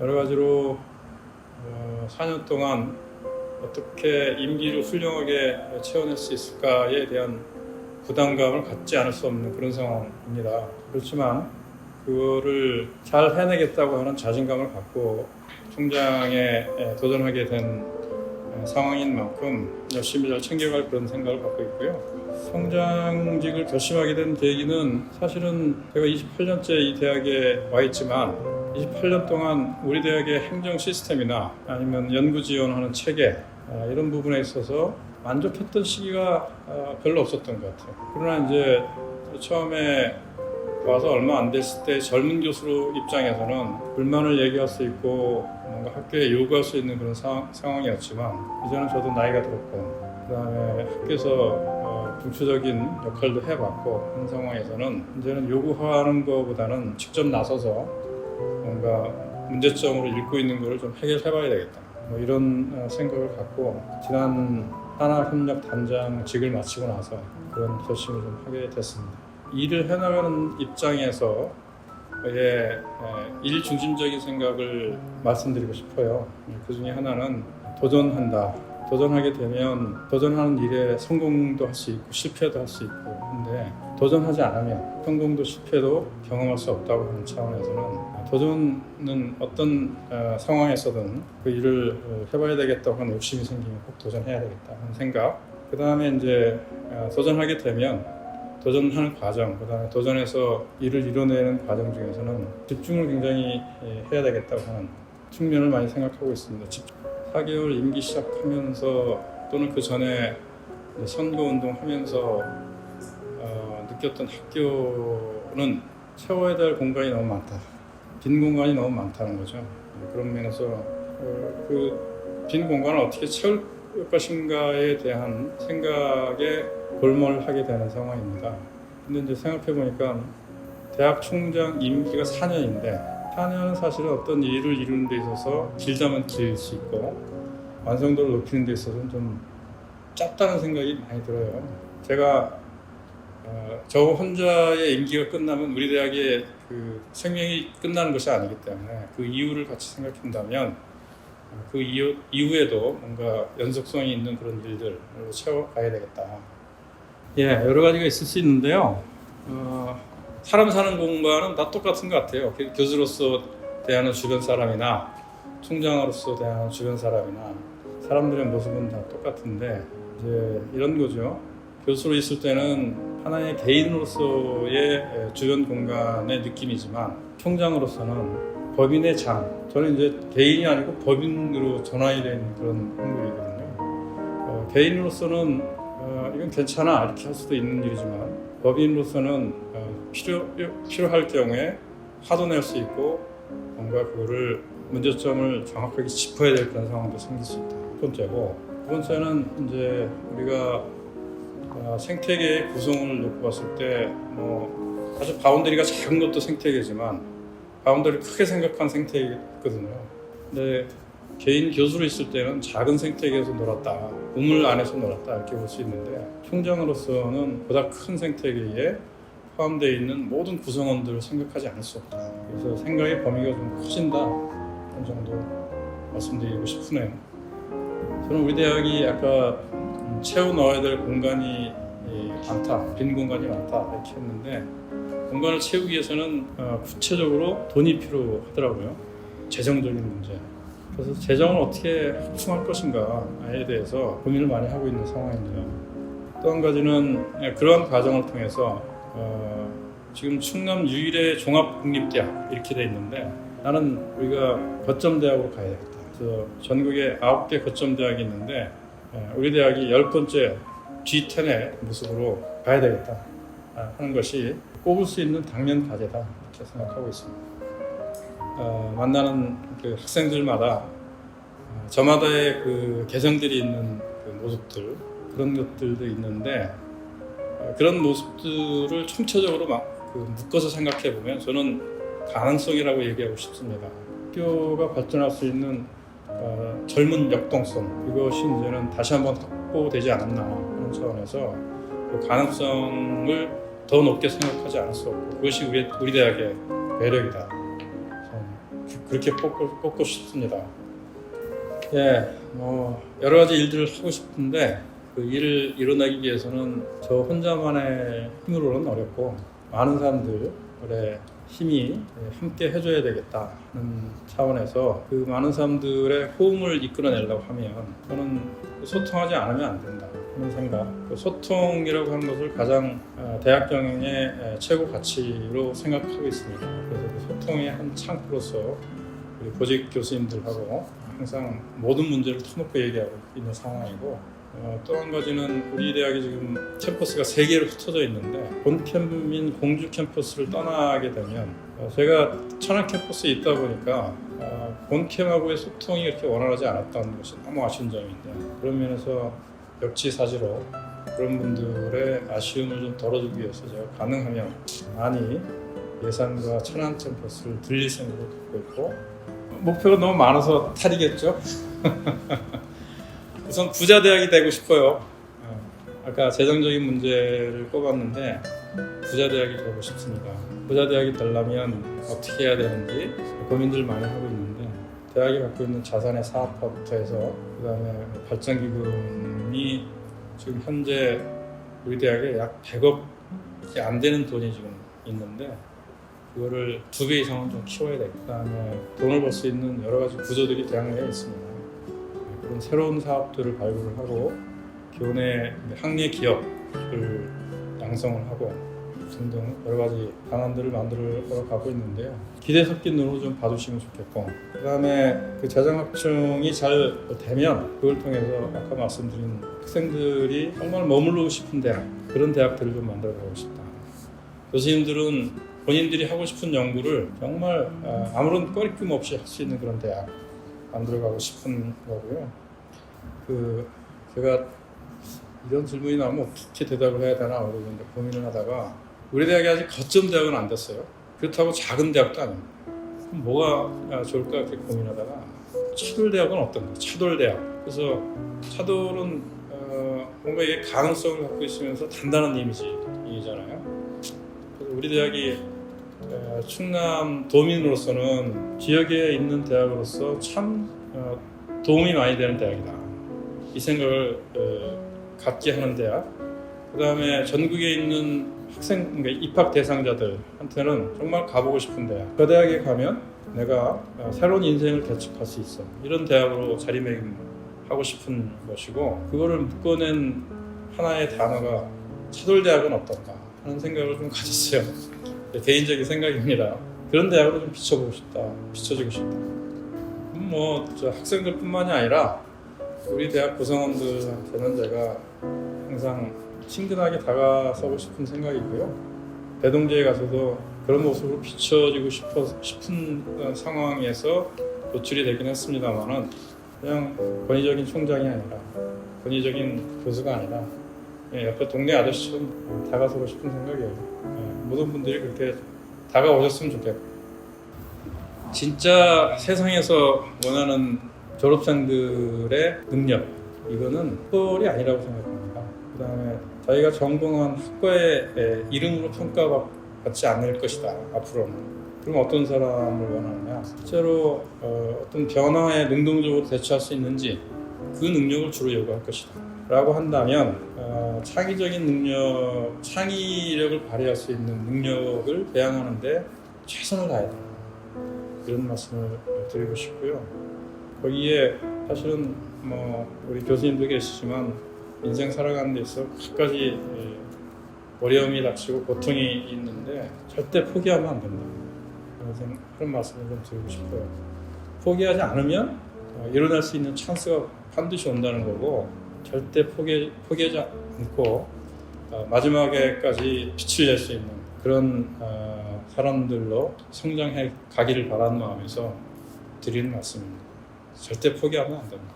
여러 가지로 어, 4년 동안 어떻게 임기를 훌륭하게 채워낼 수 있을까에 대한 부담감을 갖지 않을 수 없는 그런 상황입니다. 그렇지만 그거를 잘 해내겠다고 하는 자신감을 갖고 총장에 도전하게 된 상황인 만큼 열심히 잘 챙겨갈 그런 생각을 갖고 있고요. 총장직을 결심하게 된 계기는 사실은 제가 28년째 이 대학에 와 있지만 28년 동안 우리 대학의 행정 시스템이나 아니면 연구 지원하는 체계 아, 이런 부분에 있어서 만족했던 시기가 아, 별로 없었던 것 같아요. 그러나 이제 처음에 와서 얼마 안 됐을 때 젊은 교수 입장에서는 불만을 얘기할 수 있고 뭔가 학교에 요구할 수 있는 그런 상황, 상황이었지만 이제는 저도 나이가 들었고 그다음에 학교에서 어, 중추적인 역할도 해봤고 그런 상황에서는 이제는 요구하는 것보다는 직접 나서서 뭔가 문제점으로 읽고 있는 것을 좀 해결해봐야 되겠다. 뭐 이런 어, 생각을 갖고 지난 하나협력 단장 직을 마치고 나서 그런 결심을 좀 하게 됐습니다. 일을 해나가는 입장에서 예, 일 중심적인 생각을 말씀드리고 싶어요. 그 중에 하나는 도전한다. 도전하게 되면 도전하는 일에 성공도 할 수 있고 실패도 할 수 있고 근데 도전하지 않으면 성공도 실패도 경험할 수 없다고 하는 차원에서는 도전은 어떤 어, 상황에서든 그 일을 어, 해봐야 되겠다고 하는 욕심이 생기면 꼭 도전해야 되겠다 하는 생각 그 다음에 이제 어, 도전하게 되면 도전하는 과정, 그 다음에 도전해서 일을 이뤄내는 과정 중에서는 집중을 굉장히 예, 해야 되겠다고 하는 측면을 많이 생각하고 있습니다. 집- 4개월 임기 시작하면서 또는 그 전에 선거 운동하면서 어, 느꼈던 학교는 채워야 될 공간이 너무 많다. 빈 공간이 너무 많다는 거죠. 그런 면에서 어, 그빈 공간을 어떻게 채울 것인가에 대한 생각에 골몰하게 되는 상황입니다. 근데 이제 생각해 보니까 대학 총장 임기가 4년인데 4년은 사실은 어떤 일을 이루는 데 있어서 길다면 길 수 있고 완성도를 높이는 데 있어서는 좀 짧다는 생각이 많이 들어요. 제가 어, 저 혼자의 임기가 끝나면 우리 대학의 그 생명이 끝나는 것이 아니기 때문에 그 이유를 같이 생각한다면 어, 그 이후, 이후에도 뭔가 연속성이 있는 그런 일들을 채워가야 되겠다. 예, 여러 가지가 있을 수 있는데요. 어, 사람 사는 공간은 다 똑같은 것 같아요. 교- 교수로서 대하는 주변 사람이나 총장으로서 대하는 주변 사람이나 사람들의 모습은 다 똑같은데 이제 이런 거죠. 교수로 있을 때는 하나의 개인으로서의 주변 공간의 느낌이지만 총장으로서는 법인의 장. 저는 이제 개인이 아니고 법인으로 전환이 된 그런 행동이거든요. 어, 개인으로서는 어, 이건 괜찮아 이렇게 할 수도 있는 일이지만 법인으로서는 어, 필요 필요할 경우에 화도 낼 수 있고 뭔가 그거를 문제점을 정확하게 짚어야 될 그런 상황도 생길 수 있다. 첫 번째고 두 번째는 이제 우리가 어, 생태계의 구성을 놓고 봤을 때뭐 아주 바운더리가 작은 것도 생태계지만 바운더리 크게 생각한 생태계거든요. 근데 개인 교수로 있을 때는 작은 생태계에서 놀았다, 우물 안에서 놀았다 이렇게 볼 수 있는데 총장으로서는 보다 큰 생태계에 포함되어 있는 모든 구성원들을 생각하지 않을 수 없다. 그래서 생각의 범위가 좀 커진다. 그런 정도 말씀드리고 싶으네요. 저는 우리 대학이 아까 음, 채워 넣어야 될 공간이 이, 많다, 빈 공간이 많다 이렇게 했는데 공간을 채우기 위해서는 어, 구체적으로 돈이 필요하더라고요. 재정적인 문제. 그래서 재정을 어떻게 확충할 것인가에 대해서 고민을 많이 하고 있는 상황입니다. 또 한 가지는 예, 그러한 과정을 통해서 어, 지금 충남 유일의 종합국립대학 이렇게 돼 있는데 나는 우리가 거점 대학으로 가야 되겠다. 그래서 전국에 아홉 개 거점 대학이 있는데 예, 우리 대학이 열 번째 G10의 모습으로 가야 되겠다 아, 하는 것이 꼽을 수 있는 당면 과제다 이렇게 생각하고 있습니다. 어, 만나는 그 학생들마다 어, 저마다의 그 개성들이 있는 그 모습들 그런 것들도 있는데 어, 그런 모습들을 총체적으로 막 그 묶어서 생각해 보면 저는 가능성이라고 얘기하고 싶습니다. 학교가 발전할 수 있는 어, 젊은 역동성 이것이 이제는 다시 한번 확보되지 않았나 하는 차원에서 그 가능성을 더 높게 생각하지 않을 수 없고 그것이 우리, 우리 대학의 매력이다. 그- 그렇게 뽑고, 뽑고 싶습니다. 예, 뭐 여러 가지 일들을 하고 싶은데 그 일을 이뤄내기 위해서는 저 혼자만의 힘으로는 어렵고 많은 사람들의 힘이 함께 해줘야 되겠다는 차원에서 그 많은 사람들의 호응을 이끌어내려고 하면 저는 소통하지 않으면 안 된다 하는 생각. 그 소통이라고 하는 것을 가장 어, 대학 경영의 에, 최고 가치로 생각하고 있습니다. 그래서 그 소통의 한 창구로서 우리 보직 교수님들하고 항상 모든 문제를 터놓고 얘기하고 있는 상황이고 어, 또한 가지는 우리 대학이 지금 캠퍼스가 세 개로 흩어져 있는데 본 캠인 공주 캠퍼스를 떠나게 되면 어, 제가 천안 캠퍼스에 있다 보니까 어, 본 캠하고의 소통이 그렇게 원활하지 않았다는 것이 너무 아쉬운 점인데 그런 면에서 역지사지로 그런 분들의 아쉬움을 좀 덜어주기 위해서 제가 가능하면 많이 예산과 천안 캠퍼스를 들릴 생각을 갖고 있고 목표가 너무 많아서 탈이겠죠. 우선 부자 대학이 되고 싶어요. 어, 아까 재정적인 문제를 꼽았는데 부자 대학이 되고 싶습니다. 부자 대학이 되려면 어떻게 해야 되는지 고민들 많이 하고 있는데 대학이 갖고 있는 자산의 사업화부터 해서 그다음에 발전기금이 지금 현재 우리 대학에 약 100억이 안 되는 돈이 지금 있는데 그거를 두 배 이상은 좀 키워야 돼. 그다음에 돈을 벌 수 있는 여러 가지 구조들이 대학 내에 있습니다. 그런 새로운 사업들을 발굴을 하고 교내 학내 기업을 양성을 하고 등등 여러 가지 방안들을 만들어 가고 있는데요. 기대 섞인 눈으로 좀 봐주시면 좋겠고 그 다음에 그 재정 확충이 잘 되면 그걸 통해서 아까 말씀드린 학생들이 정말 머물고 싶은 대학 그런 대학들을 좀 만들어 가고 싶다. 교수님들은 본인들이 하고 싶은 연구를 정말 아, 아무런 꺼리낌 없이 할 수 있는 그런 대학 만들어가고 싶은 거고요. 그 제가 이런 질문이 나오면 어떻게 대답을 해야 되나 모르겠는데 고민을 하다가 우리 대학이 아직 거점 대학은 안 됐어요. 그렇다고 작은 대학도 아닙니다. 그럼 뭐가 좋을까 이렇게 고민하다가 차돌 대학은 어떤가? 차돌 대학. 그래서 차돌은 어, 뭔가 이게 가능성을 갖고 있으면서 단단한 이미지잖아요. 그래서 우리 대학이 어, 충남 도민으로서는 지역에 있는 대학으로서 참 어, 도움이 많이 되는 대학이다. 이 생각을 어, 갖게 하는 대학. 그 다음에 전국에 있는 학생, 그러니까 입학 대상자들한테는 정말 가보고 싶은 대학. 그 대학에 가면 내가 어, 새로운 인생을 개척할 수 있어. 이런 대학으로 자리매김하고 싶은 것이고, 그거를 묶어낸 하나의 단어가 차돌대학은 어떤가 하는 생각을 좀 가졌어요. 개인적인 생각입니다. 그런 대학으로 좀 비춰보고 싶다. 비춰지고 싶다. 음, 뭐, 저 학생들뿐만이 아니라 우리 대학 구성원들한테는 제가 항상 친근하게 다가서고 싶은 생각이고요. 대동제에 가서도 그런 모습으로 비춰지고 싶어, 싶은 어, 상황에서 노출이 되긴 했습니다만은 그냥 권위적인 총장이 아니라 권위적인 교수가 아니라 그냥 옆에 동네 아저씨처럼 다가서고 싶은 생각이에요. 예, 모든 분들이 그렇게 다가오셨으면 좋겠고 진짜 세상에서 원하는 졸업생들의 능력 이거는 학벌이 아니라고 생각합니다. 그 다음에 저희가 전공한 학과의 에, 이름으로 평가받지 않을 것이다 앞으로는. 그럼 어떤 사람을 원하느냐? 실제로 어, 어떤 변화에 능동적으로 대처할 수 있는지 그 능력을 주로 요구할 것이다. 라고 한다면 어, 창의적인 능력, 창의력을 발휘할 수 있는 능력을 배양하는데 최선을 다해야 된다. 이런 말씀을 드리고 싶고요. 거기에 사실은 뭐 우리 교수님도 계시지만 인생 살아가는 데 있어 갖가지 예, 어려움이 닥치고 고통이 있는데 절대 포기하면 안 된다. 그런, 그런 말씀을 좀 드리고 싶어요. 포기하지 않으면 어, 일어날 수 있는 찬스가 반드시 온다는 거고 절대 포기, 포기하지 않고 어, 마지막에까지 빛을 낼 수 있는 그런 어, 사람들로 성장해 가기를 바라는 마음에서 드리는 말씀입니다. 절대 포기하면 안 됩니다.